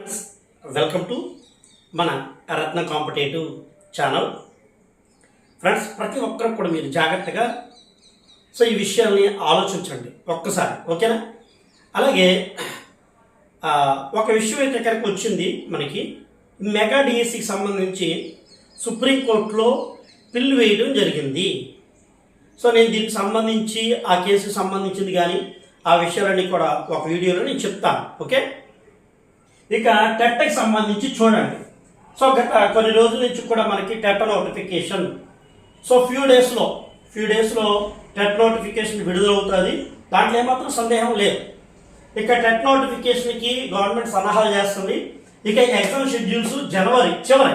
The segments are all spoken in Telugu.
ఫ్రెండ్స్ వెల్కమ్ టు మన రత్న కాంపిటేటివ్ ఛానల్. ఫ్రెండ్స్ ప్రతి ఒక్కరు కూడా మీరు జాగ్రత్తగా సో ఈ విషయాల్ని ఆలోచించండి ఒక్కసారి ఓకేనా? అలాగే ఒక విషయం అయితే కనుక వచ్చింది మనకి. మెగా డిఎస్సికి సంబంధించి సుప్రీంకోర్టులో పిల్లు వేయడం జరిగింది. సో నేను దీనికి సంబంధించి ఆ కేసుకి సంబంధించింది కానీ ఆ విషయాలన్నీ కూడా ఒక వీడియోలో నేను చెప్తాను ఓకే? ఇక టెట్కి సంబంధించి చూడండి. సో గత కొన్ని రోజుల నుంచి కూడా మనకి టెట్ నోటిఫికేషన్. సో ఫ్యూ డేస్లో ఫ్యూ డేస్లో టెట్ నోటిఫికేషన్ విడుదలవుతుంది. దాంట్లో ఏమాత్రం సందేహం లేదు. ఇక టెట్ నోటిఫికేషన్కి గవర్నమెంట్ సలహాలు చేస్తుంది. ఇక ఎగ్జామ్ షెడ్యూల్స్ జనవరి చివరి.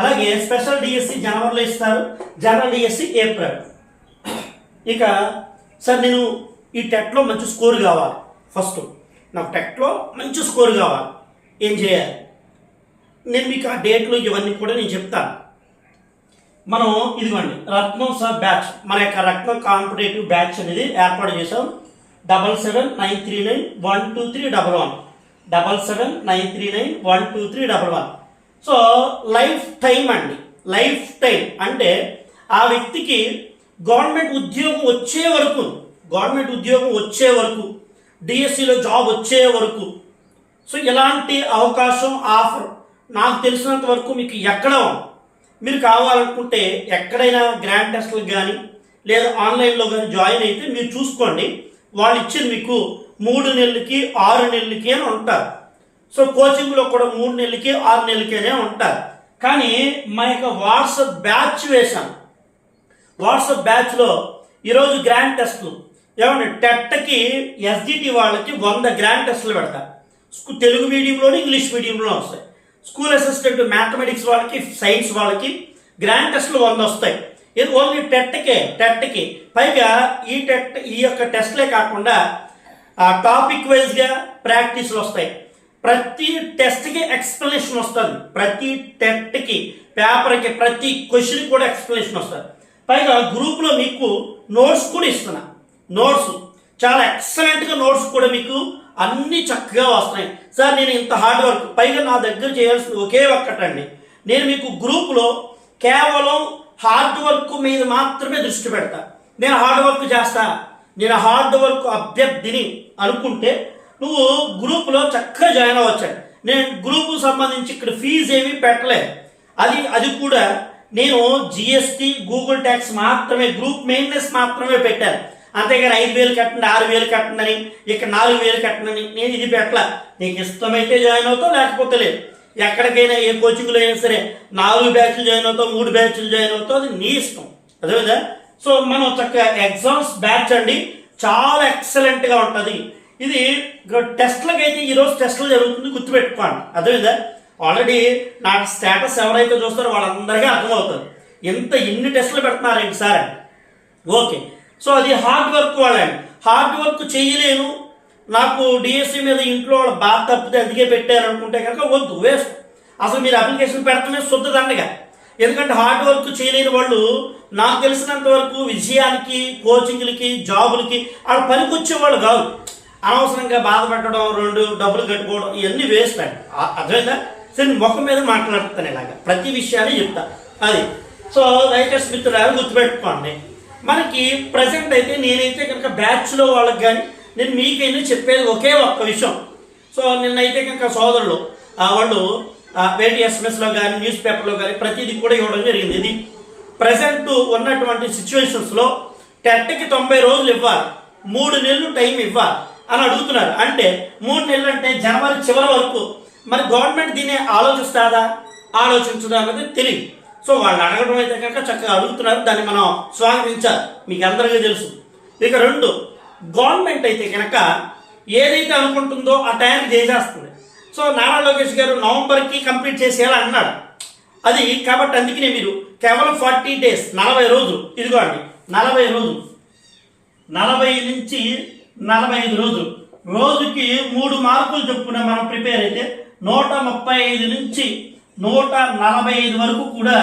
అలాగే స్పెషల్ డిఎస్సి జనవరిలో ఇస్తారు. General DSC April. ఇక సార్ నేను ఈ టెట్లో మంచి స్కోర్ కావాలి. ఫస్ట్ నాకు టెట్లో మంచి స్కోర్ కావాలి. ఏం చేయాలి? నేను మీకు ఆ డేట్లు ఇవన్నీ కూడా నేను చెప్తాను. మనం ఇదిగోండి రత్నం సార్ బ్యాచ్. మన యొక్క రత్నం కాంపిటేటివ్ బ్యాచ్ అనేది ఏర్పాటు చేసాం double seven nine three nine one two three double one. Double seven nine three nine one two three double one. So life time అండి లైఫ్ టైం అంటే ఆ వ్యక్తికి గవర్నమెంట్ ఉద్యోగం వచ్చే వరకు గవర్నమెంట్ ఉద్యోగం వచ్చే వరకు డిఎస్సిలో జాబ్ వచ్చే వరకు సో ఇలాంటి అవకాశం ఆఫర్ నాకు తెలిసినంత వరకు మీకు ఎక్కడ మీరు కావాలనుకుంటే ఎక్కడైనా గ్రాండ్ టెస్ట్లకు కానీ లేదా ఆన్లైన్లో కానీ జాయిన్ అయితే మీరు చూసుకోండి. వాళ్ళు ఇచ్చిన మీకు మూడు నెలలకి ఆరు నెలలకి అని ఉంటారు. సో కోచింగ్లో కూడా మూడు నెలలకి ఆరు నెలలకేనే ఉంటారు. కానీ మా యొక్క వాట్సాప్ బ్యాచ్ వేశాను వాట్సాప్ బ్యాచ్లో ఈరోజు గ్రాండ్ టెస్ట్లు ఏమంటే టెట్కి ఎస్జిటి వాళ్ళకి వంద గ్రాండ్ టెస్ట్లు పెడతారు. తెలుగు మీడియంలోని ఇంగ్లీష్ మీడియంలో వస్తాయి. స్కూల్ అసిస్టెంట్ మ్యాథమెటిక్స్ వాళ్ళకి సైన్స్ వాళ్ళకి గ్రాండ్ టెస్ట్లు వంద వస్తాయి. ఇది ఓన్లీ టెట్కే టెట్కి పైగా ఈ టెట్ ఈ యొక్క టెస్ట్లే కాకుండా ఆ టాపిక్ వైజ్గా ప్రాక్టీస్లు వస్తాయి. ప్రతి టెస్ట్కి ఎక్స్ప్లెనేషన్ వస్తుంది. ప్రతి టెట్కి పేపర్కి ప్రతి క్వశ్చన్కి కూడా ఎక్స్ప్లెనేషన్ వస్తుంది. పైగా గ్రూప్లో మీకు నోట్స్ కూడా ఇస్తున్నా. నోట్స్ చాలా ఎక్సలెంట్గా నోట్స్ కూడా మీకు అన్ని చక్కగా వస్తున్నాయి. సార్ నేను ఇంత హార్డ్ వర్క్ పైగా నా దగ్గర చేయాల్సింది ఒకే ఒక్కటండి. నేను మీకు గ్రూప్లో కేవలం హార్డ్ వర్క్ మీద మాత్రమే దృష్టి పెడతా. నేను హార్డ్ వర్క్ చేస్తా. నేను హార్డ్ వర్క్ అభ్యర్థిని అనుకుంటే నువ్వు గ్రూప్లో చక్కగా జాయిన్ అవ్వచ్చాడు. నేను గ్రూపు సంబంధించి ఇక్కడ ఫీజు ఏమీ పెట్టలేదు. అది అది కూడా నేను జిఎస్టి గూగుల్ ట్యాక్స్ మాత్రమే గ్రూప్ మెయింటెనెన్స్ మాత్రమే పెట్టాను. అంతేగాని ఐదు వేలు కట్టండి ఆరు వేలు కట్టండి ఇక నాలుగు వేలు కట్టండి నేను ఇది పెట్టలా. నీకు ఇష్టమైతే జాయిన్ అవుతావు లేకపోతే లేదు. ఎక్కడికైనా ఏ కోచింగ్లో అయినా సరే నాలుగు బ్యాచ్లు జాయిన్ అవుతావు మూడు బ్యాచ్లు జాయిన్ అవుతావు అది నీ ఇష్టం. అదేవిధంగా సో మనం చక్కగా ఎగ్జామ్స్ బ్యాచ్ అండి. చాలా ఎక్సలెంట్గా ఉంటుంది. ఇది టెస్ట్లకి అయితే ఈరోజు టెస్ట్లు జరుగుతుంది గుర్తుపెట్టుకోండి. అదేవిధంగా ఆల్రెడీ నా స్టేటస్ ఎవరైతే చూస్తారో వాళ్ళందరికీ అర్థమవుతుంది. ఎంత ఎన్ని టెస్టులు పెడుతున్నారండి సార్ ఓకే. సో అది హార్డ్ వర్క్ వాళ్ళండి హార్డ్ వర్క్ చేయలేను. నాకు డిఎస్సి మీద ఇంట్లో వాళ్ళ బాధ తప్పితే అందుకే పెట్టారు అనుకుంటే కనుక వద్దు వేస్ట్. అసలు మీరు అప్లికేషన్ పెడతామే శుద్ధ దండగా. ఎందుకంటే హార్డ్ వర్క్ చేయలేని వాళ్ళు నాకు తెలిసినంత వరకు విజయానికి కోచింగ్లకి జాబులకి వాళ్ళు పనికొచ్చే వాళ్ళు కాదు. అనవసరంగా బాధపెట్టడం రెండు డబ్బులు కట్టుకోవడం ఇవన్నీ వేస్ట్ అండి అర్థమైందా? సరే ముఖం మీద మాట్లాడుతాను ఇలాగా. ప్రతి విషయాన్ని చెప్తా. అది. సో రైటర్స్ మిత్రులు గుర్తుపెట్టుకోండి. మనకి ప్రజెంట్ అయితే నేనైతే కనుక బ్యాచ్లో వాళ్ళకి కానీ నేను మీకైనా చెప్పేది ఒకే ఒక్క విషయం. సో నిన్నైతే కనుక సోదరులు ఆ, వాళ్ళు ఆ, వేటి ఎస్ఎంఎస్లో కానీ న్యూస్ పేపర్లో కానీ ప్రతిదీ కూడా ఇవ్వడం జరిగింది. ఇది ప్రజెంట్ ఉన్నటువంటి సిచ్యువేషన్స్లో టెట్కి తొంభై రోజులు ఇవ్వాలి. మూడు నెలలు టైం ఇవ్వాలి అని అడుగుతున్నారు. అంటే మూడు నెలలు అంటే జనవరి చివరి వరకు. మరి గవర్నమెంట్ దీన్ని ఆలోచిస్తాదా? ఆలోచించదా అన్నది తెలియదు సో వాళ్ళు అడగడం అయితే కనుక చక్కగా అడుగుతున్నారు. దాన్ని మనం స్వాగతించాలి. మీకు అందరికీ తెలుసు. ఇక రెండు గవర్నమెంట్ అయితే కనుక ఏదైతే అనుకుంటుందో ఆ టైం చేసేస్తుంది. సో నారా లోకేష్ గారు నవంబర్కి కంప్లీట్ చేసేలా అన్నాడు. అది కాబట్టి అందుకనే మీరు కేవలం ఫార్టీ డేస్ నలభై రోజులు. ఇదిగోండి నలభై రోజులు. నలభై నుంచి నలభై ఐదు రోజులు. రోజుకి మూడు మార్కులు చొప్పున మనం ప్రిపేర్ అయితే నూట ముప్పై ఐదు నుంచి నూట నలభై ఐదు వరకు కూడా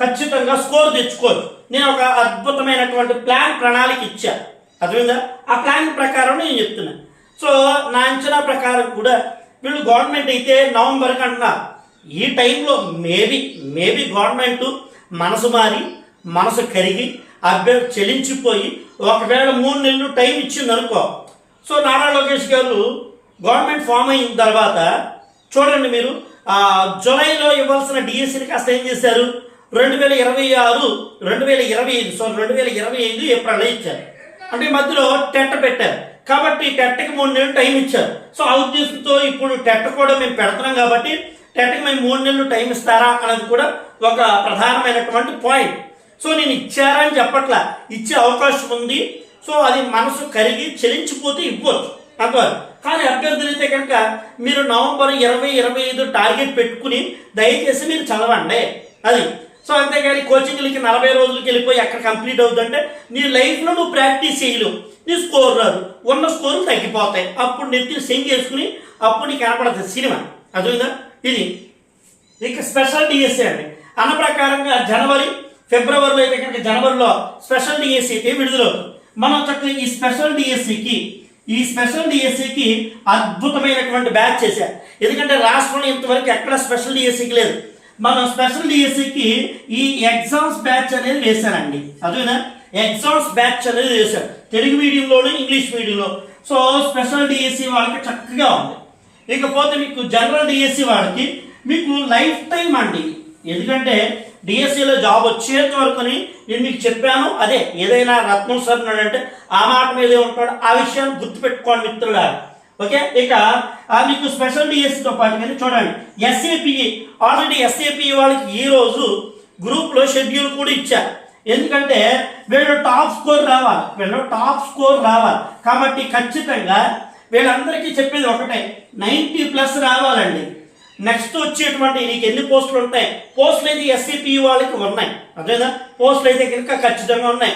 ఖచ్చితంగా స్కోర్ తెచ్చుకోవచ్చు. నేను ఒక అద్భుతమైనటువంటి ప్లాన్ ప్రణాళిక ఇచ్చా. అర్థమైందా? ఆ ప్లాన్ ప్రకారం నేను చెప్తున్నా. సో నా అంచనా ప్రకారం కూడా వీళ్ళు గవర్నమెంట్ అయితే నవంబర్కి అంటున్నారు ఈ టైంలో మేబీ మేబీ గవర్నమెంట్ మనసు మారి మనసు కరిగి అభ్యర్థి చెల్లించిపోయి ఒకవేళ మూడు నెలలు టైం ఇచ్చింది అనుకో సో నారా లోకేష్ గారు గవర్నమెంట్ ఫామ్ అయిన తర్వాత చూడండి మీరు జూలైలో ఇవ్వాల్సిన డిఎస్సీని కాస్త ఏం చేశారు? రెండు వేల ఇరవై ఆరు రెండు వేల ఇరవై ఐదు సో రెండు వేల ఇరవై ఐదు ఏప్రిల్లో ఇచ్చారు. అంటే ఈ మధ్యలో టెట్ పెట్టారు. కాబట్టి టెట్కి మూడు నెలలు టైం ఇచ్చారు. సో ఆ ఉద్దేశంతో ఇప్పుడు టెట్ కూడా మేము పెడుతున్నాం కాబట్టి టెట్కి మేము మూడు నెలలు టైం ఇస్తారా అనేది కూడా ఒక ప్రధానమైనటువంటి పాయింట్. సో నేను ఇచ్చారా అని చెప్పట్లా. ఇచ్చే అవకాశం ఉంది. సో అది మనసు కరిగి చెలించిపోతే ఇవ్వచ్చు. అంతవరకు కానీ అభ్యర్థులు అయితే కనుక మీరు నవంబర్ ఇరవై ఇరవై ఐదు టార్గెట్ పెట్టుకుని దయచేసి మీరు చదవండి. అది. సో అంతేగాని కోచింగ్లకి నలభై రోజులకి వెళ్ళిపోయి ఎక్కడ కంప్లీట్ అవుతుందంటే నీ లైఫ్లో నువ్వు ప్రాక్టీస్ చేయలేవు. నీ స్కోర్ రాదు. ఉన్న స్కోర్లు తగ్గిపోతాయి. అప్పుడు నెత్తి సెంగ్ చేసుకుని అప్పుడు నీకు కనపడుతుంది సినిమా. అర్థమైందా? ఇది. ఇక స్పెషల్ డిఎస్సీ అండి. అన్న ప్రకారంగా జనవరి ఫిబ్రవరిలో అయితే కనుక జనవరిలో స్పెషల్ డిఎస్సీ అయితే విడుదలవుతుంది. మనం చక్కగా ఈ స్పెషల్ డిఎస్సికి ఈ స్పెషల్ డిఎస్సికి అద్భుతమైనటువంటి బ్యాచ్ చేశారు. ఎందుకంటే రాష్ట్రంలో ఇంతవరకు ఎక్కడ స్పెషల్ డిఎస్సికి లేదు. మనం స్పెషల్ డిఎస్సికి ఈ ఎగ్జామ్స్ బ్యాచ్ అనేది వేశానండి అదేనా ఎగ్జామ్స్ బ్యాచ్ అనేది వేశారు. తెలుగు మీడియంలోను ఇంగ్లీష్ మీడియంలో సో స్పెషల్ డిఎస్సి వాళ్ళకి చక్కగా ఉంది. ఇకపోతే మీకు జనరల్ డిఎస్సి వాడికి మీకు లైఫ్ టైం అండి. ఎందుకంటే డిఎస్సిలో జాబ్ వచ్చేంత వరకుని నేను మీకు చెప్పాను అదే ఏదైనా రత్నం సార్ అంటే ఆ మాట మీదే ఉంటాడు. ఆ విషయాన్ని గుర్తుపెట్టుకోండి మిత్రులారా. ఓకే? ఇక మీకు స్పెషల్ డిఎస్సితో పాటు కానీ చూడండి. ఎస్ఏపిఈ ఆల్రెడీ ఎస్ఏపిఈ వాళ్ళకి ఈ రోజు గ్రూప్లో షెడ్యూల్ కూడా ఇచ్చారు ఎందుకంటే వీళ్ళు టాప్ స్కోర్ రావాలి. వీళ్ళు టాప్ స్కోర్ రావాలి. కాబట్టి ఖచ్చితంగా వీళ్ళందరికీ చెప్పేది ఒకటే. నైంటీ ప్లస్ రావాలండి. నెక్స్ట్ వచ్చేటువంటి నీకు ఎన్ని పోస్టులు ఉంటాయి? పోస్టులు అయితే ఎస్సీపీ వాళ్ళకి ఉన్నాయి. అదేనా? పోస్టులు అయితే కనుక ఖచ్చితంగా ఉన్నాయి.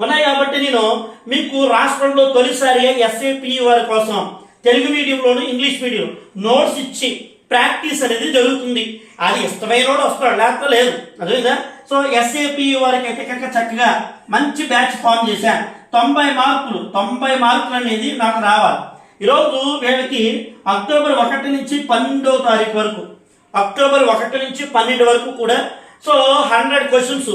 ఉన్నాయి కాబట్టి నేను మీకు రాష్ట్రంలో తొలిసారి ఎస్ఏపీ వారి కోసం తెలుగు మీడియంలోను ఇంగ్లీష్ మీడియం నోట్స్ ఇచ్చి ప్రాక్టీస్ అనేది జరుగుతుంది. అది ఇష్టమైన వస్తాడు లేకపోతే లేదు. అదేదా సో ఎస్ఏపీ వారికి అయితే కనుక చక్కగా మంచి బ్యాచ్ ఫామ్ చేశాను. తొంభై మార్కులు తొంభై మార్కులు అనేది నాకు రావాలి. ఈరోజు వీళ్ళకి అక్టోబర్ ఒకటి నుంచి పన్నెండవ తారీఖు వరకు అక్టోబర్ ఒకటి నుంచి పన్నెండు వరకు కూడా సో హండ్రెడ్ క్వశ్చన్స్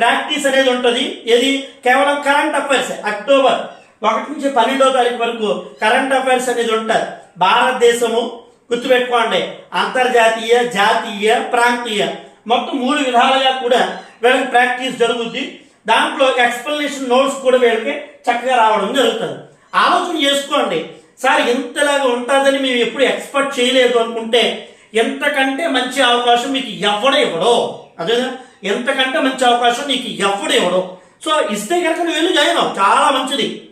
ప్రాక్టీస్ అనేది ఉంటుంది. ఇది కేవలం కరెంట్ అఫైర్స్ అక్టోబర్ ఒకటి నుంచి పన్నెండవ తారీఖు వరకు కరెంట్ అఫైర్స్ అనేది ఉంటుంది భారతదేశము గుర్తుపెట్టుకోండి అంతర్జాతీయ జాతీయ ప్రాంతీయ మొత్తం మూడు విధాలుగా కూడా వీళ్ళకి ప్రాక్టీస్ జరుగుద్ది. దాంట్లో ఎక్స్ప్లెనేషన్ నోట్స్ కూడా వీళ్ళకి చక్కగా రావడం జరుగుతుంది. ఆలోచన చేసుకోండి సార్ ఇంతలాగా ఉంటుందని మేము ఎప్పుడు ఎక్స్పెక్ట్ చేయలేదు అనుకుంటే ఎంతకంటే మంచి అవకాశం మీకు ఎవడ ఇవ్వడో. అదే ఎంతకంటే మంచి అవకాశం నీకు ఎవడు ఇవ్వడో. సో ఇస్తే కనుక నువ్వు వెళ్ళి జాయిన్ అవ్వు. చాలా మంచిది.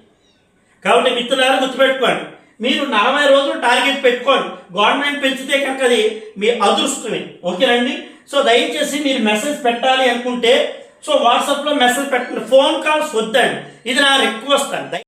కాబట్టి మిత్రులారా గుర్తుపెట్టుకోండి. మీరు నలభై రోజులు టార్గెట్ పెట్టుకోండి. గవర్నమెంట్ పెంచితే కనుక అది మీ అదృష్టమే. ఓకేనండి? సో దయచేసి మీరు మెసేజ్ పెట్టాలి అనుకుంటే సో వాట్సాప్లో మెసేజ్ పెట్టండి. ఫోన్ కాల్స్ వద్దండి. ఇది నా రిక్వెస్ట్ అండి.